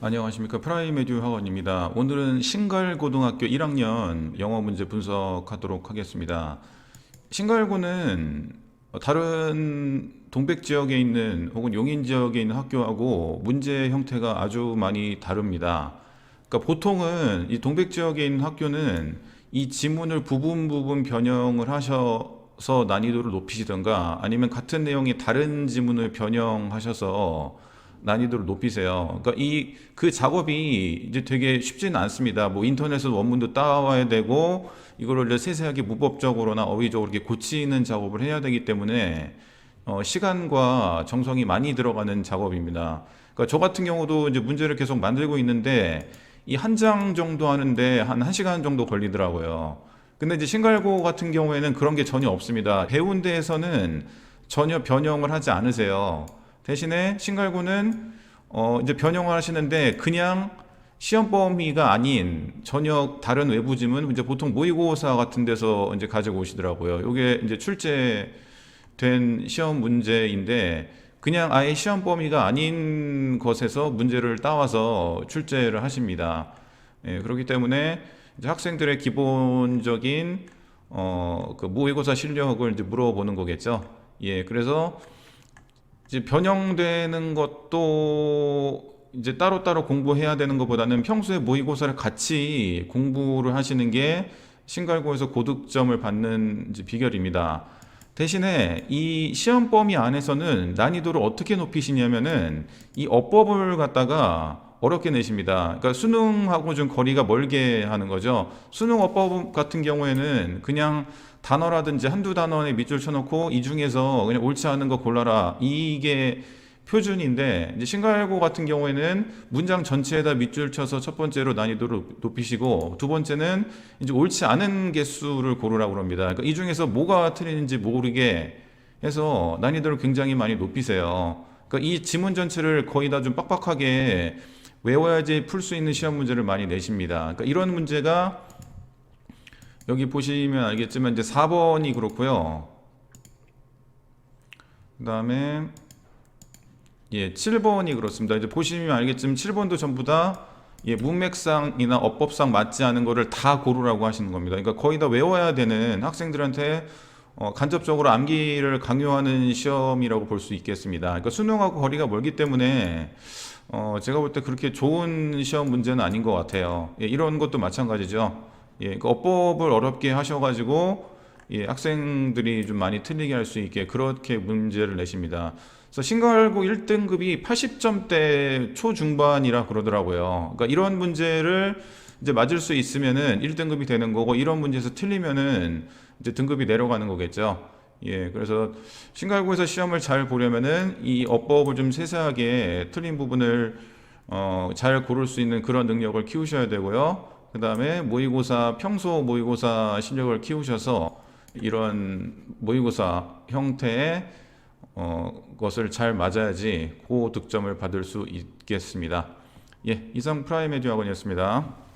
안녕하십니까 프라이메듀 학원입니다. 오늘은 신갈고등학교 1학년 영어 문제 분석하도록 하겠습니다. 신갈고는 다른 동백 지역에 있는 혹은 용인 지역에 있는 학교하고 문제 형태가 아주 많이 다릅니다. 그러니까 보통은 이 동백 지역에 있는 학교는 이 지문을 부분 부분 변형을 하셔서 난이도를 높이시던가 아니면 같은 내용이 다른 지문을 변형하셔서 난이도를 높이세요. 그러니까 이 그 작업이 이제 되게 쉽지는 않습니다. 뭐 인터넷에서 원문도 따와야 되고 이거를 세세하게 무법적으로나 어휘적으로 이렇게 고치는 작업을 해야 되기 때문에 어, 시간과 정성이 많이 들어가는 작업입니다. 그러니까 저 같은 경우도 이제 문제를 계속 만들고 있는데 이 한 장 정도 하는데 한 1시간 정도 걸리더라고요. 근데 이제 신갈고 같은 경우에는 그런 게 전혀 없습니다. 배운 데에서는 전혀 변형을 하지 않으세요. 대신에 신갈고는 어 이제 변형을 하시는데 그냥 시험 범위가 아닌 전혀 다른 외부 지문 이제 보통 모의고사 같은 데서 이제 가지고 오시더라고요. 이게 이제 출제된 시험 문제인데 그냥 아예 시험 범위가 아닌 것에서 문제를 따와서 출제를 하십니다. 예, 그렇기 때문에 이제 학생들의 기본적인 어, 그 모의고사 실력을 이제 물어보는 거겠죠. 예, 그래서 이제 변형되는 것도 이제 따로따로 공부해야 되는 것보다는 평소에 모의고사를 같이 공부를 하시는 게 신갈고에서 고득점을 받는 비결입니다. 대신에 이 시험 범위 안에서는 난이도를 어떻게 높이시냐면은 이 어법을 갖다가 어렵게 내십니다. 그러니까 수능하고 좀 거리가 멀게 하는 거죠. 수능 어법 같은 경우에는 그냥 단어라든지 한두 단어에 밑줄 쳐놓고 이 중에서 그냥 옳지 않은 거 골라라. 이게 표준인데 이제 신갈고 같은 경우에는 문장 전체에다 밑줄 쳐서 첫 번째로 난이도를 높이시고 두 번째는 이제 옳지 않은 개수를 고르라고 합니다. 그러니까 이 중에서 뭐가 틀리는지 모르게 해서 난이도를 굉장히 많이 높이세요. 그러니까 이 지문 전체를 거의 다 좀 빡빡하게 외워야지 풀 수 있는 시험 문제를 많이 내십니다. 그러니까 이런 문제가 여기 보시면 알겠지만 이제 4번이 그렇고요. 그다음에 예, 7번이 그렇습니다. 이제 보시면 알겠지만 7번도 전부 다 예, 문맥상이나 어법상 맞지 않은 거를 다 고르라고 하시는 겁니다. 그러니까 거의 다 외워야 되는 학생들한테 어, 간접적으로 암기를 강요하는 시험이라고 볼 수 있겠습니다. 그러니까 수능하고 거리가 멀기 때문에 어, 제가 볼 때 그렇게 좋은 시험 문제는 아닌 것 같아요. 예, 이런 것도 마찬가지죠. 예, 그러니까 어법을 어렵게 하셔가지고 예, 학생들이 좀 많이 틀리게 할 수 있게 그렇게 문제를 내십니다. 그래서 신갈고 1등급이 80점대 초중반이라 그러더라고요. 그러니까 이런 문제를 이제 맞을 수 있으면은 1등급이 되는 거고 이런 문제에서 틀리면은 이제 등급이 내려가는 거겠죠. 예, 그래서 신갈고에서 시험을 잘 보려면은 이 어법을 좀 세세하게 틀린 부분을 어, 잘 고를 수 있는 그런 능력을 키우셔야 되고요. 그 다음에 모의고사, 평소 모의고사 실력을 키우셔서 이런 모의고사 형태의 어, 것을 잘 맞아야지 고득점을 받을 수 있겠습니다. 예, 이상 프라이메디어 학원이었습니다.